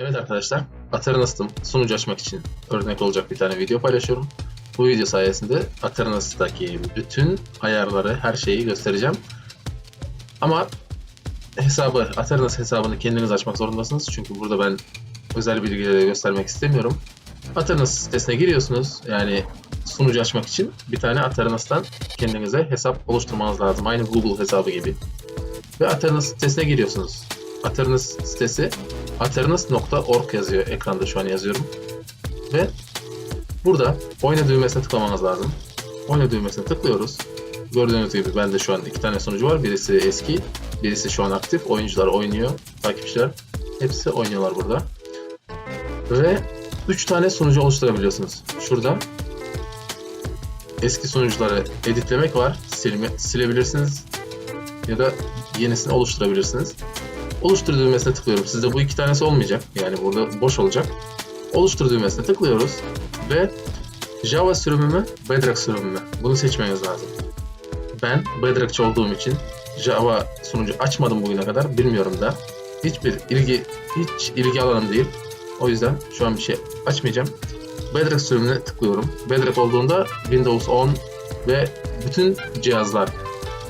Evet arkadaşlar, Ateranas'tım sunucu açmak için örnek olacak bir tane video paylaşıyorum. Bu video sayesinde Ateranas'taki bütün ayarları, her şeyi göstereceğim. Ama hesabı, Ateranas hesabını kendiniz açmak zorundasınız. Çünkü burada ben özel bilgileri göstermek istemiyorum. Ateranas sitesine giriyorsunuz. Yani sunucu açmak için bir tane Ateranas'tan kendinize hesap oluşturmanız lazım. Aynı Google hesabı gibi. Ve Ateranas sitesine giriyorsunuz. Ateranas sitesi ateranas.org yazıyor. Ekranda şu an yazıyorum. Ve burada oyna düğmesine tıklamanız lazım. Oyna düğmesine tıklıyoruz. Gördüğünüz gibi bende şu an iki tane sunucu var. Birisi eski, birisi şu an aktif. Oyuncular oynuyor, takipçiler. Hepsi oynuyorlar burada. Ve 3 tane sunucu oluşturabiliyorsunuz. Şurada eski sunucuları editlemek var. Silme, silebilirsiniz ya da yenisini oluşturabilirsiniz. Oluştur düğmesine tıklıyorum. Sizde bu iki tanesi olmayacak. Yani burada boş olacak. Oluştur düğmesine tıklıyoruz ve Java sürümü mü, Bedrock sürümü mü? Bunu seçmeniz lazım. Ben Bedrock'çı olduğum için Java sunucu açmadım bugüne kadar. Bilmiyorum da. Hiçbir ilgi hiç ilgi alanım değil. O yüzden şu an bir şey açmayacağım. Bedrock sürümüne tıklıyorum. Bedrock olduğunda Windows 10 ve bütün cihazlar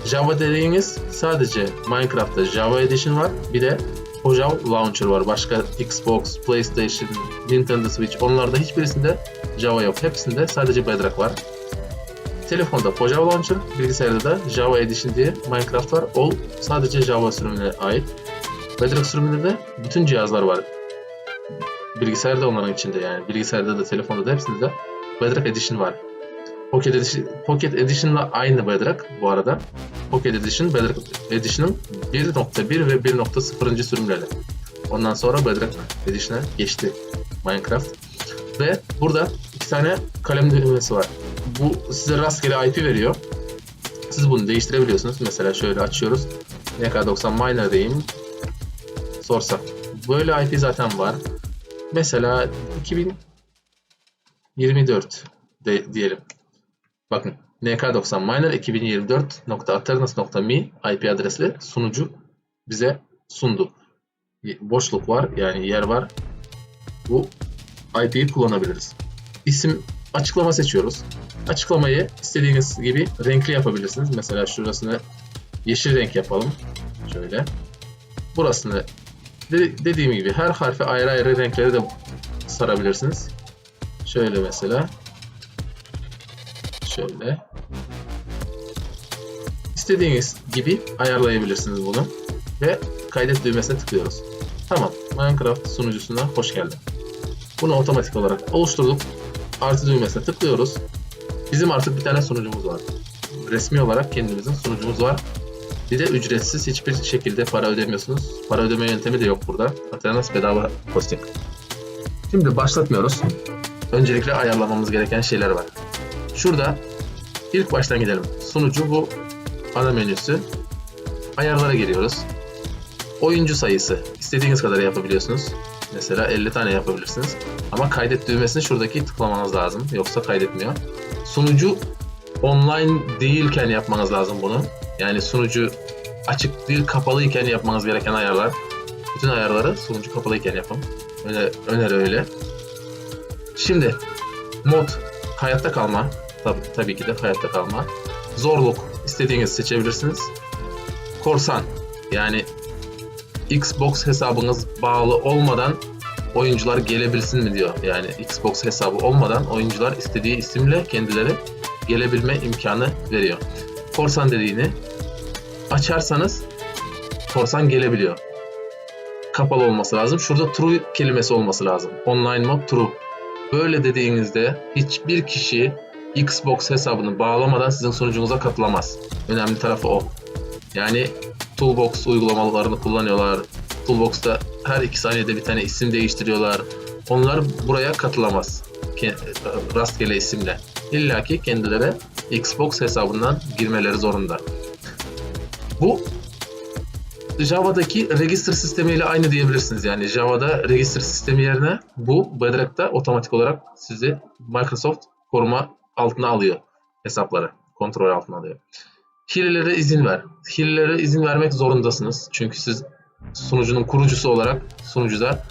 Java dediğimiz sadece Minecraft'ta Java Edition var. Bir de Pojave Launcher var. Başka Xbox, PlayStation, Nintendo Switch onlarda hiçbirisinde Java yok. Hepsinde sadece Bedrock var. Telefonda Pojave Launcher, bilgisayarda da Java Edition diye Minecraft var. O sadece Java sürümüne ait. Bedrock sürümünde de bütün cihazlar var. Bilgisayarda onların içinde yani. Bilgisayarda da telefonda da hepsinde de Bedrock Edition var. Pocket Edition, Pocket Edition'la aynı Bedrock bu arada. Pocket Edition, Bedrock Edition'ın 1.1 ve 1.0. sürümleri. Ondan sonra Bedrock Edition'a geçti Minecraft. Ve burada iki tane kalem düğmesi var. Bu size rastgele IP veriyor. Siz bunu değiştirebiliyorsunuz. Mesela şöyle açıyoruz. NK90 Miner. Sorsam. Böyle IP zaten var. Mesela 2024 de, diyelim. Bakın NK90 Miner 2024.aternas.me IP adresli sunucu bize sundu. Boşluk var yani yer var. Bu IP'yi kullanabiliriz. İsim açıklama seçiyoruz. Açıklamayı istediğiniz gibi renkli yapabilirsiniz. Mesela şurasını yeşil renk yapalım. Şöyle. Burasını de- dediğim gibi her harfi ayrı ayrı renkleri de sarabilirsiniz. Şöyle mesela. Şöyle. İstediğiniz gibi ayarlayabilirsiniz bunu. Ve kaydet düğmesine tıklıyoruz. Tamam. Minecraft sunucusuna hoş geldin. Bunu otomatik olarak oluşturduk. Artı düğmesine tıklıyoruz. Bizim artık bir tane sunucumuz var. Resmi olarak kendimizin sunucumuz var. Bir de ücretsiz hiçbir şekilde para ödemiyorsunuz. Para ödeme yöntemi de yok burada. Atenas bedava hosting. Şimdi başlatmıyoruz. Öncelikle ayarlamamız gereken şeyler var. Şurada ilk baştan gidelim. Sunucu bu ana menüsü. Ayarlara giriyoruz. Oyuncu sayısı. istediğiniz kadar yapabiliyorsunuz. Mesela 50 tane yapabilirsiniz. Ama kaydet düğmesini şuradaki tıklamanız lazım. Yoksa kaydetmiyor. Sunucu online değilken yapmanız lazım bunu. Yani sunucu açık değil kapalıyken yapmanız gereken ayarlar. Bütün ayarları sunucu kapalıyken yapın. Öyle, öner öyle. Şimdi mod hayatta kalma. Tabii, tabii ki de hayatta kalma. Zorluk istediğiniz seçebilirsiniz. Korsan yani Xbox hesabınız bağlı olmadan oyuncular gelebilsin mi diyor. Yani Xbox hesabı olmadan oyuncular istediği isimle kendileri gelebilme imkanı veriyor. Korsan dediğini açarsanız korsan gelebiliyor. Kapalı olması lazım. Şurada true kelimesi olması lazım. Online mod true. Böyle dediğinizde hiçbir kişi Xbox hesabını bağlamadan sizin sunucunuza katılamaz. Önemli tarafı o. Yani Toolbox uygulamalarını kullanıyorlar. Toolbox'ta her iki saniyede bir tane isim değiştiriyorlar. Onlar buraya katılamaz. Rastgele isimle. İlla ki kendileri Xbox hesabından girmeleri zorunda. Bu Java'daki register sistemiyle aynı diyebilirsiniz. Yani Java'da register sistemi yerine bu Bedrock'ta otomatik olarak sizi Microsoft koruma altına alıyor hesapları. Kontrol altına alıyor. Hilelere izin ver. Hilelere izin vermek zorundasınız. Çünkü siz sunucunun kurucusu olarak sunucuda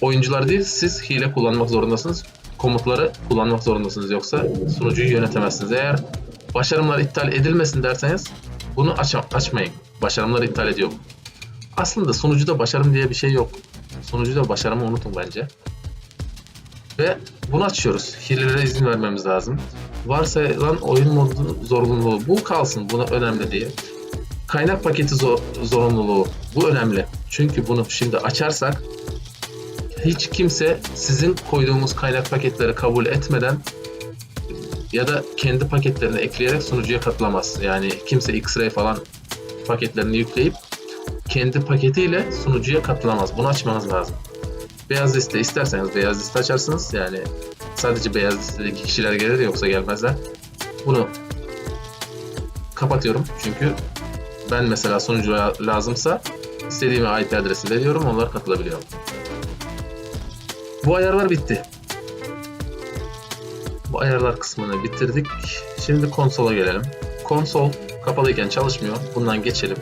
oyuncular değil siz hile kullanmak zorundasınız. Komutları kullanmak zorundasınız yoksa sunucuyu yönetemezsiniz. Eğer başarımlar iptal edilmesin derseniz bunu aç açmayın. Başarımları iptal ediyor. Aslında sunucuda başarım diye bir şey yok. Sunucuda başarımı unutun bence. Ve bunu açıyoruz. Hilelere izin vermemiz lazım. Varsayılan oyun modu zorunluluğu. Bu kalsın. Buna önemli değil. Kaynak paketi zor- zorunluluğu. Bu önemli. Çünkü bunu şimdi açarsak hiç kimse sizin koyduğumuz kaynak paketleri kabul etmeden ya da kendi paketlerini ekleyerek sunucuya katılamaz. Yani kimse X-Ray falan paketlerini yükleyip kendi paketiyle sunucuya katılamaz. Bunu açmanız lazım. Beyaz liste isterseniz beyaz liste açarsınız. Yani sadece beyaz listedeki kişiler gelir yoksa gelmezler. Bunu kapatıyorum çünkü ben mesela sunucu lazımsa istediğim IP adresi veriyorum onlar katılabiliyor. Bu ayarlar bitti. Bu ayarlar kısmını bitirdik. Şimdi konsola gelelim. Konsol kapalıyken çalışmıyor. Bundan geçelim.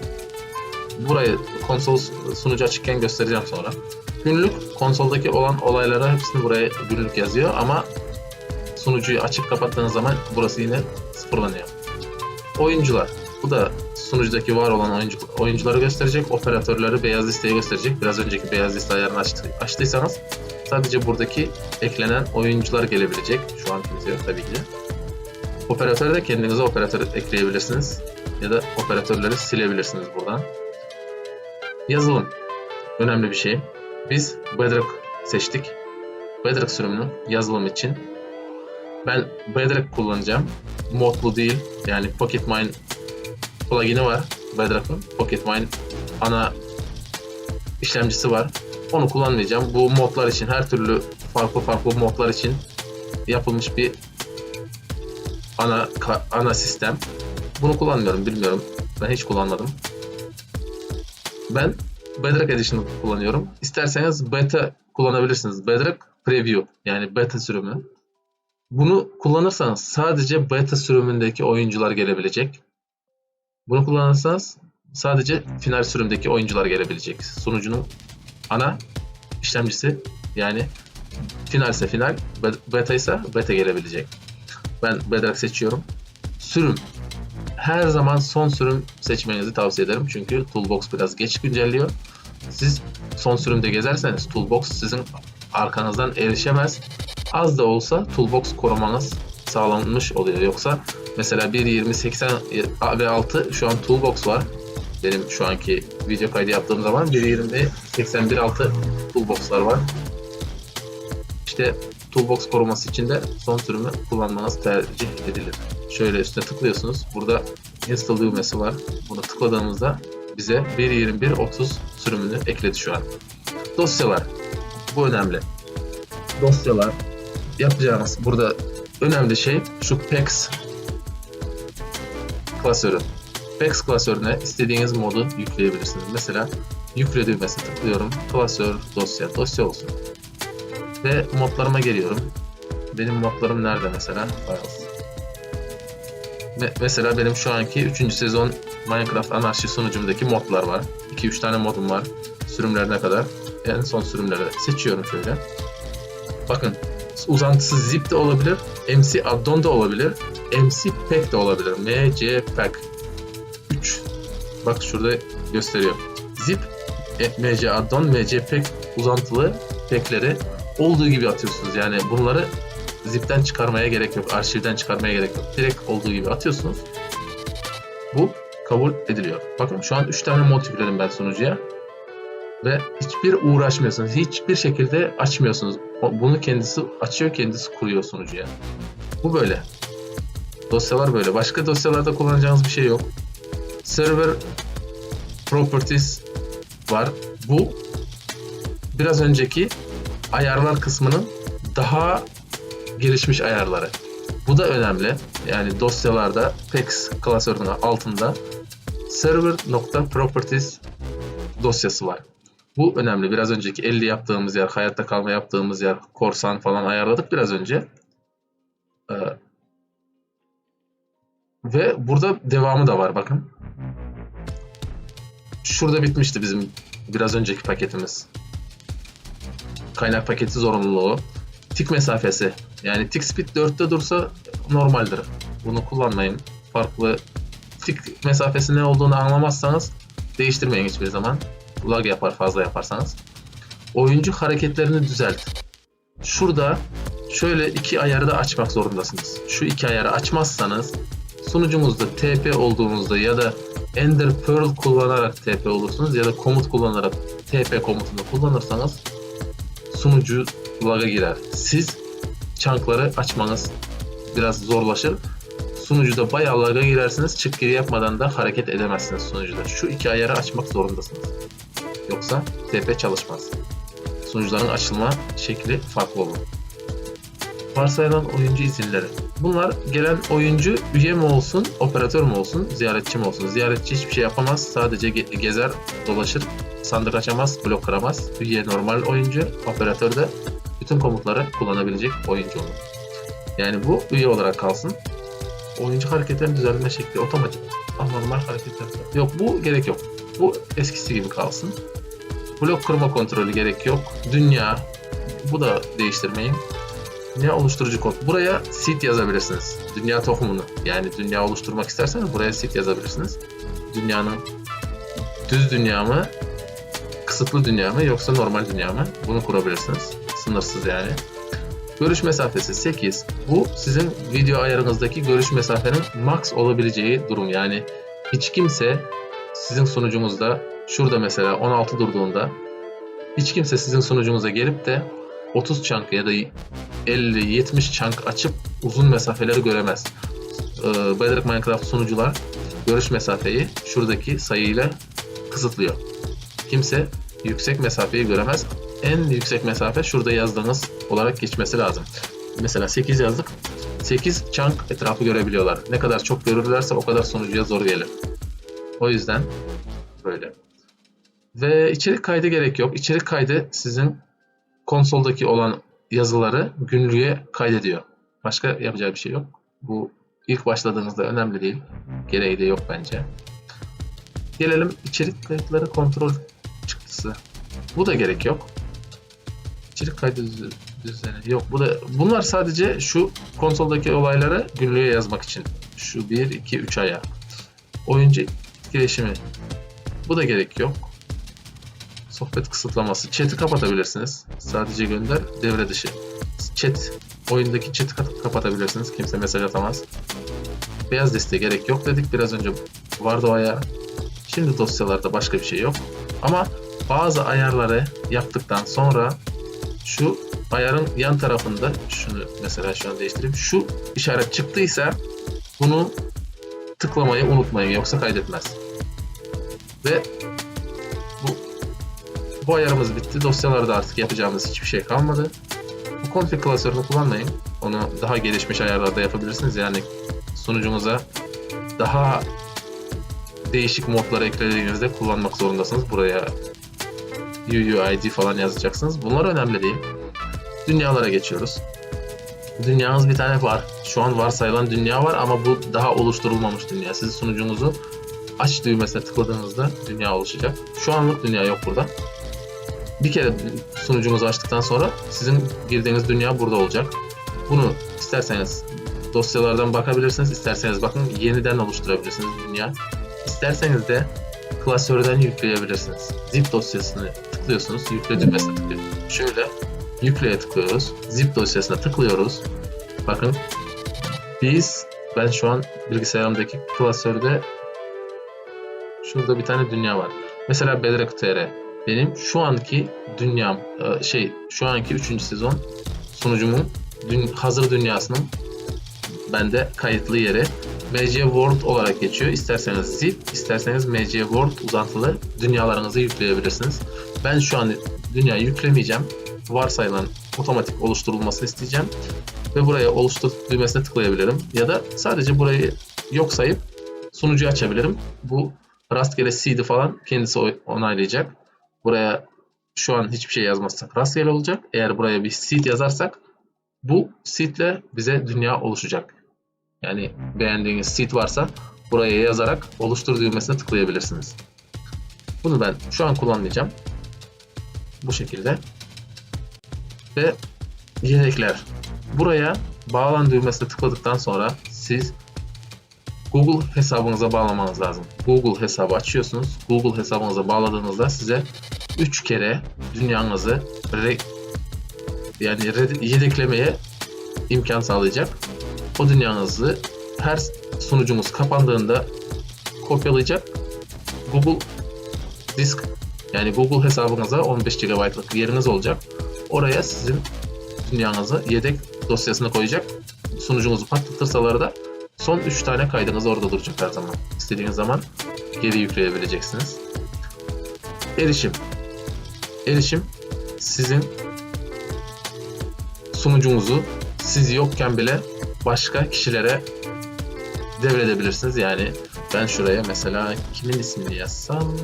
Burayı konsol sunucu açıkken göstereceğim sonra. Günlük konsoldaki olan olaylara hepsini buraya günlük yazıyor ama sunucuyu açıp kapattığınız zaman burası yine sıfırlanıyor. Oyuncular. Bu da sunucudaki var olan oyuncu, oyuncuları gösterecek. Operatörleri beyaz listeye gösterecek. Biraz önceki beyaz liste ayarını açtı, açtıysanız sadece buradaki eklenen oyuncular gelebilecek. Şu an kimse yok tabii ki. Operatörü de kendinize operatör ekleyebilirsiniz. Ya da operatörleri silebilirsiniz buradan. Yazılım. Önemli bir şey. Biz Bedrock seçtik. Bedrock sürümünü yazılım için. Ben Bedrock kullanacağım. Modlu değil. Yani Pocketmine plugin'i var Bedrock'ın. Pocketmine ana işlemcisi var. Onu kullanmayacağım. Bu modlar için her türlü farklı farklı modlar için yapılmış bir ana ana sistem. Bunu kullanmıyorum, bilmiyorum. Ben hiç kullanmadım. Ben Bedrock Edition'ı kullanıyorum. İsterseniz beta kullanabilirsiniz. Bedrock Preview yani beta sürümü. Bunu kullanırsanız sadece beta sürümündeki oyuncular gelebilecek. Bunu kullanırsanız sadece final sürümdeki oyuncular gelebilecek. Sunucunun ana işlemcisi yani final ise final, beta ise beta gelebilecek. Ben Bedrock seçiyorum. Sürüm. Her zaman son sürüm seçmenizi tavsiye ederim. Çünkü Toolbox biraz geç güncelliyor. Siz son sürümde gezerseniz Toolbox sizin arkanızdan erişemez. Az da olsa Toolbox korumanız sağlanmış oluyor. Yoksa mesela 1.20.80 ve 6 şu an Toolbox var. Benim şu anki video kaydı yaptığım zaman 1.20.81.6 Toolbox'lar var. İşte Toolbox koruması için de son sürümü kullanmanız tercih edilir. Şöyle üstüne tıklıyorsunuz. Burada install düğmesi var. Bunu tıkladığımızda bize 1.21.30 sürümünü ekledi şu an. Dosyalar. Bu önemli. Dosyalar yapacağımız burada önemli şey şu PEX klasörü. PEX klasörüne istediğiniz modu yükleyebilirsiniz. Mesela yükle düğmesine tıklıyorum. Klasör dosya. Dosya olsun. Ve modlarıma geliyorum. Benim modlarım nerede mesela? Files. Mesela benim şu anki 3. sezon Minecraft Anarşi sunucumdaki modlar var. 2-3 tane modum var. Sürümlerine kadar. En son sürümleri seçiyorum şöyle. Bakın uzantısı zip de olabilir. MC addon da olabilir. MC pack de olabilir. MC pack 3. Bak şurada gösteriyor. Zip, e, MC addon, MC pack uzantılı packleri olduğu gibi atıyorsunuz. Yani bunları zipten çıkarmaya gerek yok. Arşivden çıkarmaya gerek yok. Direkt olduğu gibi atıyorsunuz. Bu kabul ediliyor. Bakın şu an 3 tane mod yükledim ben sunucuya. Ve hiçbir uğraşmıyorsunuz. Hiçbir şekilde açmıyorsunuz. Bunu kendisi açıyor, kendisi kuruyor sunucuya. Bu böyle. Dosyalar böyle. Başka dosyalarda kullanacağınız bir şey yok. Server Properties var. Bu biraz önceki ayarlar kısmının daha gelişmiş ayarları. Bu da önemli. Yani dosyalarda PEX klasörünün altında server.properties dosyası var. Bu önemli. Biraz önceki 50 yaptığımız yer, hayatta kalma yaptığımız yer, korsan falan ayarladık biraz önce. Ee, ve burada devamı da var bakın. Şurada bitmişti bizim biraz önceki paketimiz. kaynak paketi zorunluluğu, tik mesafesi. Yani tik speed 4'te dursa normaldir. Bunu kullanmayın. Farklı tik mesafesi ne olduğunu anlamazsanız değiştirmeyin hiçbir zaman. Lag yapar fazla yaparsanız. Oyuncu hareketlerini düzelt. Şurada şöyle iki ayarı da açmak zorundasınız. Şu iki ayarı açmazsanız sunucumuzda TP olduğunuzda ya da Ender Pearl kullanarak TP olursunuz ya da komut kullanarak TP komutunu kullanırsanız sunucu lag'a girer. Siz chunk'ları açmanız biraz zorlaşır. Sunucuda bayağı lag'a girersiniz. Çık geri yapmadan da hareket edemezsiniz sunucuda. Şu iki ayarı açmak zorundasınız. Yoksa TP çalışmaz. Sunucuların açılma şekli farklı olur. Varsayılan oyuncu izinleri. Bunlar gelen oyuncu üye mi olsun, operatör mü olsun, ziyaretçi mi olsun? Ziyaretçi hiçbir şey yapamaz. Sadece ge- gezer, dolaşır, sandık açamaz, blok kıramaz. Üye normal oyuncu, operatör de bütün komutları kullanabilecek oyuncu olur. Yani bu üye olarak kalsın. Oyuncu hareketlerin düzenleme şekli otomatik. Anormal hareketler. Yok bu gerek yok. Bu eskisi gibi kalsın. Blok kurma kontrolü gerek yok. Dünya bu da değiştirmeyin. Dünya oluşturucu kod. Buraya seed yazabilirsiniz. Dünya tohumunu. Yani dünya oluşturmak isterseniz buraya seed yazabilirsiniz. Dünyanın düz dünya mı, kısıtlı dünya mı yoksa normal dünya mı? Bunu kurabilirsiniz. Sınırsız yani. Görüş mesafesi 8. Bu sizin video ayarınızdaki görüş mesafenin max olabileceği durum. Yani hiç kimse sizin sunucunuzda şurada mesela 16 durduğunda hiç kimse sizin sunucunuza gelip de 30 chunk ya da 50-70 chunk açıp uzun mesafeleri göremez. Ee, Bedrock Minecraft sunucular görüş mesafeyi şuradaki sayıyla kısıtlıyor. Kimse yüksek mesafeyi göremez. En yüksek mesafe şurada yazdığınız olarak geçmesi lazım. Mesela 8 yazdık. 8 chunk etrafı görebiliyorlar. Ne kadar çok görürlerse o kadar sunucuya zor gelir. O yüzden böyle. Ve içerik kaydı gerek yok. İçerik kaydı sizin konsoldaki olan yazıları günlüğe kaydediyor. Başka yapacağı bir şey yok. Bu ilk başladığınızda önemli değil. Gereği de yok bence. Gelelim içerik kayıtları kontrol çıktısı. Bu da gerek yok. İçerik kaydı düz- düzeni yok. Bu da bunlar sadece şu konsoldaki olayları günlüğe yazmak için. Şu 1 2 3 aya. Oyuncu etkileşimi. Bu da gerek yok. Sohbet kısıtlaması. Chat'i kapatabilirsiniz. Sadece gönder, devre dışı. Chat, oyundaki chat'i kap- kapatabilirsiniz. Kimse mesaj atamaz. Beyaz liste gerek yok dedik. Biraz önce vardı o ayar. Şimdi dosyalarda başka bir şey yok. Ama bazı ayarları yaptıktan sonra şu ayarın yan tarafında şunu mesela şu an değiştireyim. Şu işaret çıktıysa bunu tıklamayı unutmayın yoksa kaydetmez. Ve bu bu ayarımız bitti. Dosyalarda artık yapacağımız hiçbir şey kalmadı. Bu config klasörünü kullanmayın. Onu daha gelişmiş ayarlarda yapabilirsiniz. Yani sunucunuza daha değişik modları eklediğinizde kullanmak zorundasınız. Buraya UUID falan yazacaksınız. Bunlar önemli değil. Dünyalara geçiyoruz. Dünyamız bir tane var. Şu an varsayılan dünya var ama bu daha oluşturulmamış dünya. Siz sunucunuzu aç düğmesine tıkladığınızda dünya oluşacak. Şu anlık dünya yok burada. Bir kere sunucunuzu açtıktan sonra sizin girdiğiniz dünya burada olacak. Bunu isterseniz dosyalardan bakabilirsiniz, isterseniz bakın yeniden oluşturabilirsiniz dünya. İsterseniz de klasörden yükleyebilirsiniz. Zip dosyasını tıklıyorsunuz, yükle düğmesine tıklıyorsunuz. Şöyle yükleye tıklıyoruz, zip dosyasına tıklıyoruz. Bakın biz, ben şu an bilgisayarımdaki klasörde şurada bir tane dünya var. Mesela Bedrock TR. Benim şu anki dünyam, e, şey şu anki 3. sezon sunucumun hazır dünyasının bende kayıtlı yeri MC World olarak geçiyor. İsterseniz zip, isterseniz MC World uzantılı dünyalarınızı yükleyebilirsiniz. Ben şu an dünya yüklemeyeceğim. Varsayılan otomatik oluşturulmasını isteyeceğim. Ve buraya oluştur düğmesine tıklayabilirim. Ya da sadece burayı yok sayıp sunucuyu açabilirim. Bu rastgele seed'i falan kendisi onaylayacak. Buraya şu an hiçbir şey yazmazsak rastgele olacak. Eğer buraya bir seed yazarsak bu seed'le bize dünya oluşacak. Yani beğendiğiniz seed varsa buraya yazarak oluştur düğmesine ve yedekler. Buraya bağlan düğmesine tıkladıktan sonra siz Google hesabınıza bağlamanız lazım. Google hesabı açıyorsunuz. Google hesabınıza bağladığınızda size 3 kere dünyanızı re- yani yedeklemeye imkan sağlayacak. O dünyanızı her sunucumuz kapandığında kopyalayacak. Google disk yani Google hesabınıza 15 GB'lık yeriniz olacak. Oraya sizin dünyanızı yedek dosyasına koyacak. Sunucunuzu patlatırsalar da son 3 tane kaydınız orada duracak her zaman. İstediğiniz zaman geri yükleyebileceksiniz. Erişim. Erişim sizin sunucunuzu siz yokken bile başka kişilere devredebilirsiniz. Yani ben şuraya mesela kimin ismini yazsam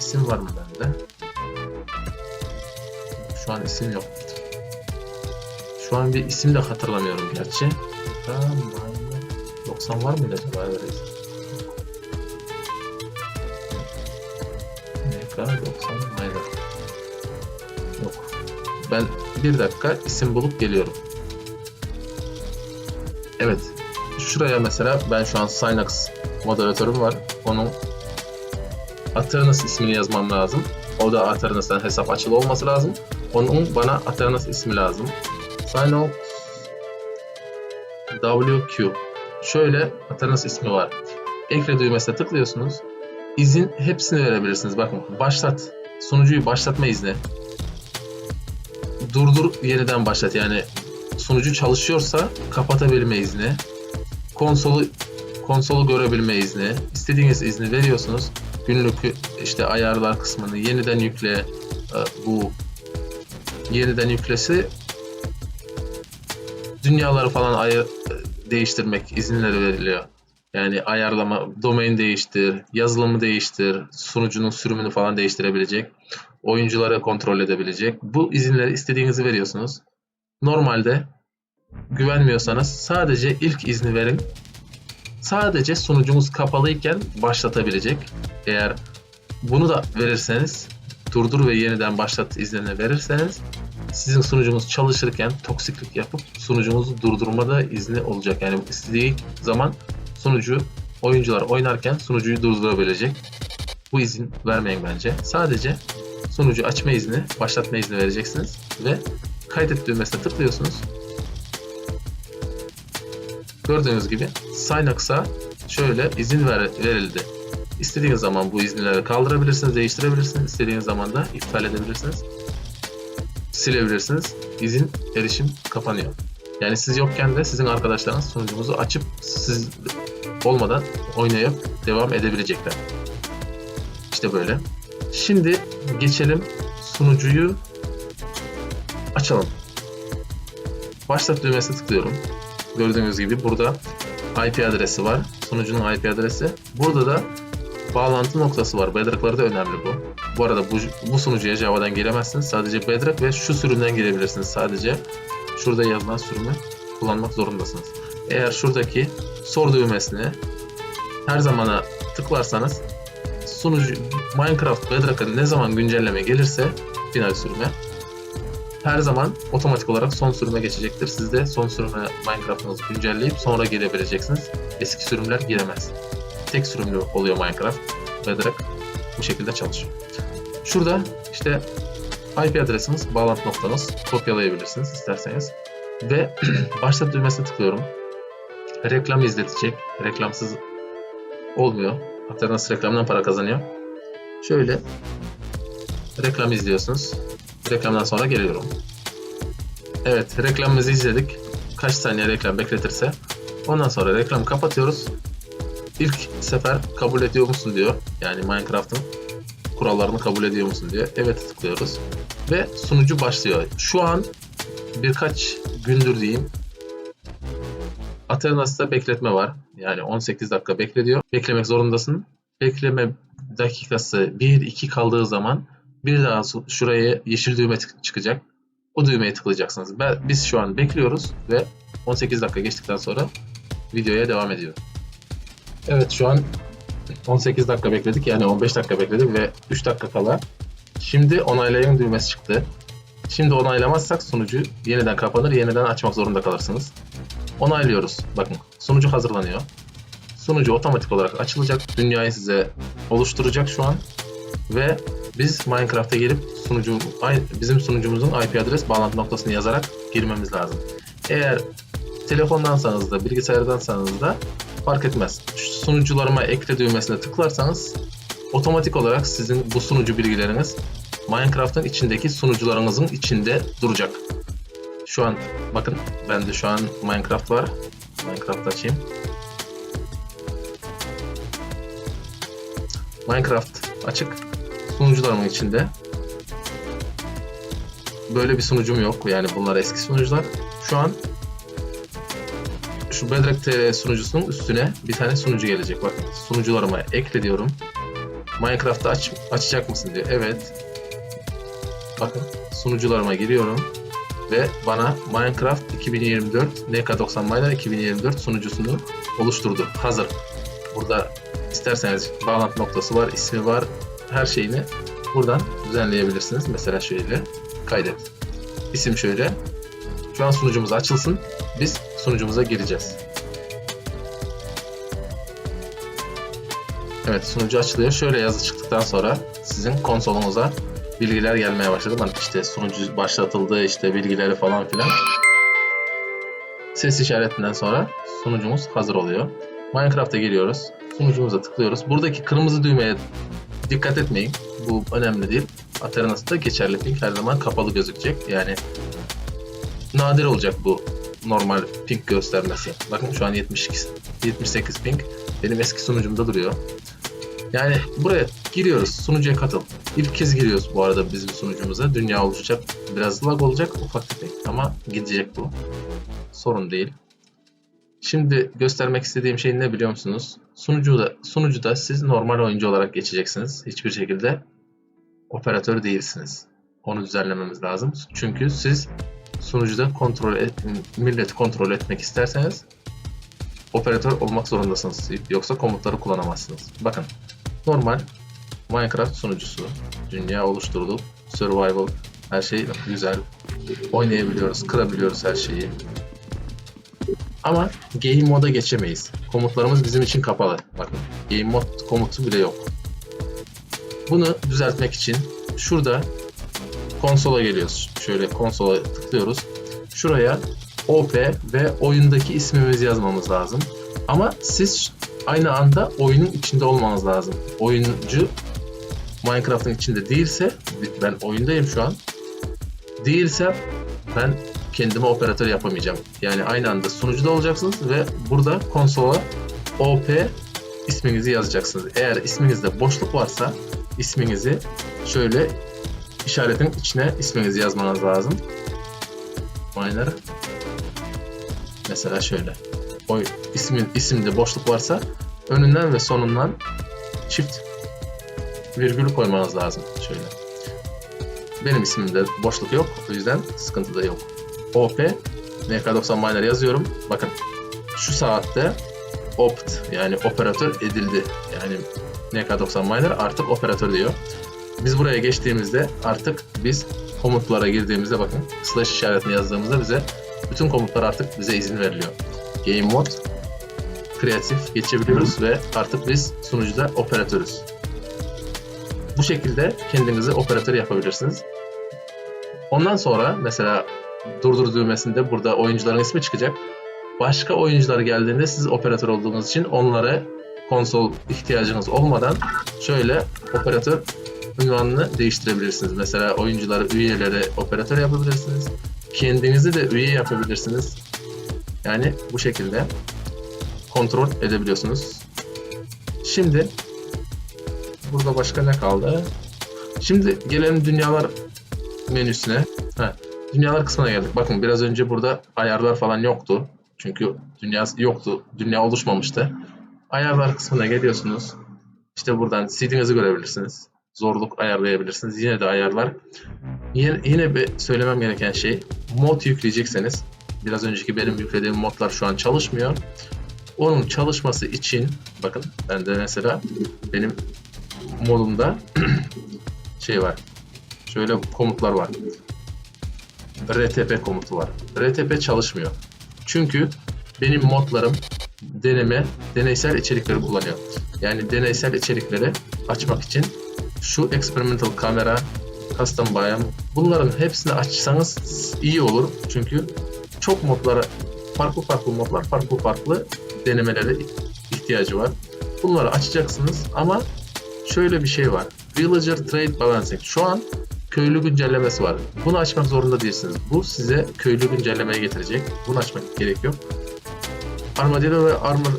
isim var mı bende? Şu an isim yok. Şu an bir isim de hatırlamıyorum gerçi. Ha, Maymun. 90 var mıydı acaba? Evet. MK 90 Maymun. Yok. Ben bir dakika isim bulup geliyorum. Evet. Şuraya mesela ben şu an Synax moderatörüm var. Onun Aternos ismini yazmam lazım. O da Aternos'tan hesap açılı olması lazım. Onun bana Aternos ismi lazım. Synox WQ. Şöyle Aternos ismi var. Ekle düğmesine tıklıyorsunuz. İzin hepsini verebilirsiniz. Bakın başlat. Sunucuyu başlatma izni. Durdur yeniden başlat. Yani sunucu çalışıyorsa kapatabilme izni. Konsolu konsolu görebilme izni. İstediğiniz izni veriyorsunuz. Günlük işte ayarlar kısmını yeniden yükle e, bu yeniden yüklesi dünyaları falan ayır, değiştirmek izinleri veriliyor. Yani ayarlama, domain değiştir, yazılımı değiştir, sunucunun sürümünü falan değiştirebilecek, oyuncuları kontrol edebilecek. Bu izinleri istediğinizi veriyorsunuz. Normalde güvenmiyorsanız sadece ilk izni verin. Sadece sunucumuz kapalıyken başlatabilecek. Eğer bunu da verirseniz, durdur ve yeniden başlat iznini verirseniz sizin sunucunuz çalışırken toksiklik yapıp sunucumuzu durdurmada izni olacak. Yani istediği zaman sunucu oyuncular oynarken sunucuyu durdurabilecek. Bu izin vermeyin bence. Sadece sunucu açma izni, başlatma izni vereceksiniz ve kaydet düğmesine tıklıyorsunuz. Gördüğünüz gibi Synax'a şöyle izin ver, verildi. İstediğiniz zaman bu izinleri kaldırabilirsiniz, değiştirebilirsiniz. İstediğiniz zaman da iptal edebilirsiniz. Silebilirsiniz. İzin erişim kapanıyor. Yani siz yokken de sizin arkadaşlarınız sunucumuzu açıp siz olmadan oynayıp devam edebilecekler. İşte böyle. Şimdi geçelim sunucuyu açalım. Başlat düğmesine tıklıyorum. Gördüğünüz gibi burada IP adresi var. Sunucunun IP adresi. Burada da bağlantı noktası var. Bedrock'larda önemli bu. Bu arada bu, bu sunucuya Java'dan giremezsiniz. Sadece Bedrock ve şu sürümden girebilirsiniz. Sadece şurada yazılan sürümü kullanmak zorundasınız. Eğer şuradaki sor düğmesine her zamana tıklarsanız sunucu Minecraft Bedrock'a ne zaman güncelleme gelirse final sürüme her zaman otomatik olarak son sürüme geçecektir. Siz de son sürüme Minecraft'ınızı güncelleyip sonra girebileceksiniz. Eski sürümler giremez. Tek sürümlü oluyor Minecraft. Bedrock bu şekilde çalışıyor. Şurada işte IP adresimiz, bağlantı noktamız kopyalayabilirsiniz isterseniz. Ve başlat düğmesine tıklıyorum. Reklam izletecek. Reklamsız olmuyor. Hatta nasıl reklamdan para kazanıyor. Şöyle reklam izliyorsunuz. Reklamdan sonra geliyorum. Evet reklamımızı izledik. Kaç saniye reklam bekletirse. Ondan sonra reklamı kapatıyoruz. İlk sefer kabul ediyor musun diyor. Yani Minecraft'ın kurallarını kabul ediyor musun diyor. Evet tıklıyoruz. Ve sunucu başlıyor. Şu an birkaç gündür diyeyim. Athernas'ta bekletme var. Yani 18 dakika beklediyor. Beklemek zorundasın. Bekleme dakikası 1-2 kaldığı zaman bir daha şuraya yeşil düğme çıkacak. O düğmeye tıklayacaksınız. Ben, biz şu an bekliyoruz ve 18 dakika geçtikten sonra videoya devam ediyor. Evet şu an 18 dakika bekledik yani 15 dakika bekledik ve 3 dakika kala. Şimdi onaylayın düğmesi çıktı. Şimdi onaylamazsak sunucu yeniden kapanır, yeniden açmak zorunda kalırsınız. Onaylıyoruz. Bakın sunucu hazırlanıyor. Sunucu otomatik olarak açılacak. Dünyayı size oluşturacak şu an. Ve biz Minecraft'a gelip sunucu bizim sunucumuzun IP adres bağlantı noktasını yazarak girmemiz lazım. Eğer telefondansanız da bilgisayardansanız da fark etmez. Sunucularıma ekle düğmesine tıklarsanız otomatik olarak sizin bu sunucu bilgileriniz Minecraft'ın içindeki sunucularınızın içinde duracak. Şu an bakın bende şu an Minecraft var. Minecraft açayım. Minecraft açık. Sunucularımın içinde. Böyle bir sunucum yok. Yani bunlar eski sunucular. Şu an şu Bedrock TR sunucusunun üstüne bir tane sunucu gelecek. Bakın sunucularıma ekle diyorum. Minecraft'ı aç, açacak mısın diyor. Evet. Bakın sunucularıma giriyorum ve bana Minecraft 2024 NK90 Miner 2024 sunucusunu oluşturdu. Hazır. Burada isterseniz bağlantı noktası var, ismi var, her şeyini buradan düzenleyebilirsiniz. Mesela şöyle kaydet. İsim şöyle. Şu an sunucumuz açılsın. Biz sunucumuza gireceğiz. Evet sunucu açılıyor. Şöyle yazı çıktıktan sonra sizin konsolunuza bilgiler gelmeye başladı. Bak işte sunucu başlatıldı, işte bilgileri falan filan. Ses işaretinden sonra sunucumuz hazır oluyor. Minecraft'a geliyoruz. Sunucumuza tıklıyoruz. Buradaki kırmızı düğmeye dikkat etmeyin. Bu önemli değil. Ateranas'ta geçerli ping her zaman kapalı gözükecek. Yani nadir olacak bu normal ping göstermesi. Bakın şu an 72 78 ping. Benim eski sunucumda duruyor. Yani buraya giriyoruz. Sunucuya katıl. İlk kez giriyoruz bu arada bizim sunucumuza. Dünya oluşacak. Biraz lag olacak ufak tefek ama gidecek bu. Sorun değil. Şimdi göstermek istediğim şey ne biliyor musunuz? Sunucuda, sunucuda siz normal oyuncu olarak geçeceksiniz. Hiçbir şekilde operatör değilsiniz. Onu düzenlememiz lazım. Çünkü siz sunucuda kontrol et, milleti kontrol etmek isterseniz operatör olmak zorundasınız. Yoksa komutları kullanamazsınız. Bakın normal Minecraft sunucusu. Dünya oluşturulduk. Survival her şey güzel. Oynayabiliyoruz, kırabiliyoruz her şeyi. Ama game moda geçemeyiz. Komutlarımız bizim için kapalı. Bakın game mod komutu bile yok. Bunu düzeltmek için şurada konsola geliyoruz. Şöyle konsola tıklıyoruz. Şuraya OP ve oyundaki ismimizi yazmamız lazım. Ama siz aynı anda oyunun içinde olmanız lazım. Oyuncu Minecraft'ın içinde değilse ben oyundayım şu an. Değilse ben kendime operatör yapamayacağım. Yani aynı anda sunucuda olacaksınız ve burada konsola OP isminizi yazacaksınız. Eğer isminizde boşluk varsa isminizi şöyle işaretin içine isminizi yazmanız lazım. Miner mesela şöyle. O ismin isimde boşluk varsa önünden ve sonundan çift virgül koymanız lazım. Şöyle. Benim ismimde boşluk yok. O yüzden sıkıntı da yok. OP NK90 Miner yazıyorum. Bakın şu saatte opt yani operatör edildi. Yani NK90 Miner artık operatör diyor. Biz buraya geçtiğimizde artık biz komutlara girdiğimizde bakın slash işaretini yazdığımızda bize bütün komutlar artık bize izin veriliyor. Game mode kreatif geçebiliyoruz ve artık biz sunucuda operatörüz. Bu şekilde kendinizi operatör yapabilirsiniz. Ondan sonra mesela durdur düğmesinde burada oyuncuların ismi çıkacak. Başka oyuncular geldiğinde siz operatör olduğunuz için onlara konsol ihtiyacınız olmadan şöyle operatör ünvanını değiştirebilirsiniz. Mesela oyuncuları, üyeleri operatör yapabilirsiniz. Kendinizi de üye yapabilirsiniz. Yani bu şekilde kontrol edebiliyorsunuz. Şimdi burada başka ne kaldı? Şimdi gelelim dünyalar menüsüne. Ha, dünyalar kısmına geldik. Bakın biraz önce burada ayarlar falan yoktu. Çünkü dünya yoktu. Dünya oluşmamıştı. Ayarlar kısmına geliyorsunuz. İşte buradan seed'inizi görebilirsiniz. Zorluk ayarlayabilirsiniz. Yine de ayarlar. Yine, yine bir söylemem gereken şey mod yükleyecekseniz biraz önceki benim yüklediğim modlar şu an çalışmıyor. Onun çalışması için bakın ben de mesela benim modumda şey var. Şöyle komutlar var. RTP komutu var. RTP çalışmıyor. Çünkü benim modlarım deneme, deneysel içerikleri kullanıyor. Yani deneysel içerikleri açmak için şu experimental kamera, custom biome bunların hepsini açsanız iyi olur. Çünkü çok modlara farklı farklı modlar, farklı farklı denemelere ihtiyacı var. Bunları açacaksınız ama şöyle bir şey var. Villager Trade Balancing. Şu an köylü güncellemesi var. Bunu açmak zorunda değilsiniz. Bu size köylü güncellemeye getirecek. Bunu açmak gerek yok. Armadillo ve Armor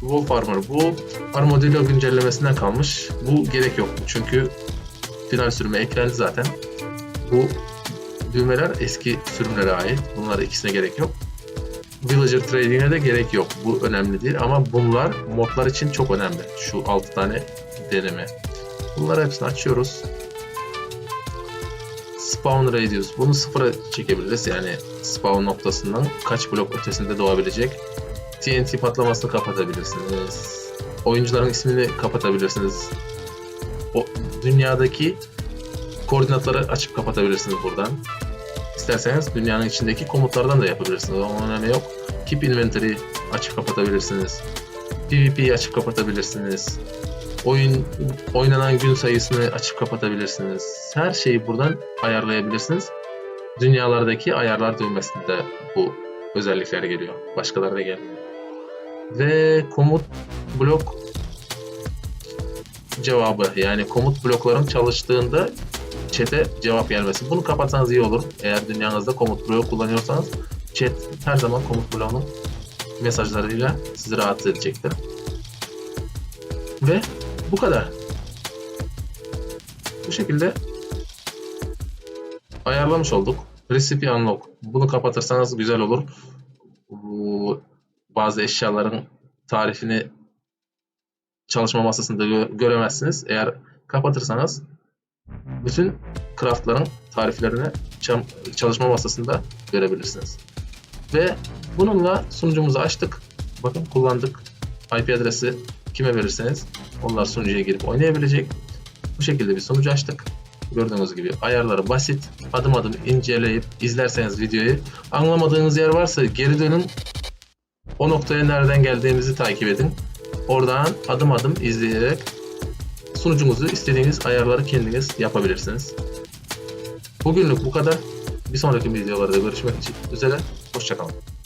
Wolf Armor. Bu Armadillo güncellemesinden kalmış. Bu gerek yok. Çünkü final sürümü eklendi zaten. Bu düğmeler eski sürümlere ait. Bunlara ikisine gerek yok. Villager Trading'e de gerek yok. Bu önemli değil ama bunlar modlar için çok önemli. Şu 6 tane deneme. Bunları hepsini açıyoruz. Spawn Radius. Bunu sıfıra çekebiliriz. Yani spawn noktasından kaç blok ötesinde doğabilecek. TNT patlamasını kapatabilirsiniz. Oyuncuların ismini kapatabilirsiniz. O dünyadaki koordinatları açıp kapatabilirsiniz buradan. İsterseniz dünyanın içindeki komutlardan da yapabilirsiniz. Onun önemi yok. Keep Inventory açıp kapatabilirsiniz. PvP'yi açıp kapatabilirsiniz. Oyun oynanan gün sayısını açıp kapatabilirsiniz. Her şeyi buradan ayarlayabilirsiniz. Dünyalardaki ayarlar düğmesinde bu özellikler geliyor. Başkaları da gelmiyor. Ve komut blok cevabı yani komut blokların çalıştığında chat'e cevap gelmesi. Bunu kapatsanız iyi olur. Eğer dünyanızda komut bloğu kullanıyorsanız chat her zaman komut bloğunun mesajlarıyla sizi rahatsız edecektir. Ve bu kadar. Bu şekilde ayarlamış olduk. Recipe unlock. Bunu kapatırsanız güzel olur. Bu bazı eşyaların tarifini çalışma masasında gö- göremezsiniz. Eğer kapatırsanız bütün craftların tariflerini çalışma masasında görebilirsiniz. Ve bununla sunucumuzu açtık. Bakın kullandık. IP adresi kime verirseniz onlar sunucuya girip oynayabilecek. Bu şekilde bir sunucu açtık. Gördüğünüz gibi ayarları basit. Adım adım inceleyip izlerseniz videoyu anlamadığınız yer varsa geri dönün. O noktaya nereden geldiğimizi takip edin. Oradan adım adım izleyerek sunucumuzu istediğiniz ayarları kendiniz yapabilirsiniz. Bugünlük bu kadar. Bir sonraki videolarda görüşmek üzere. Hoşçakalın.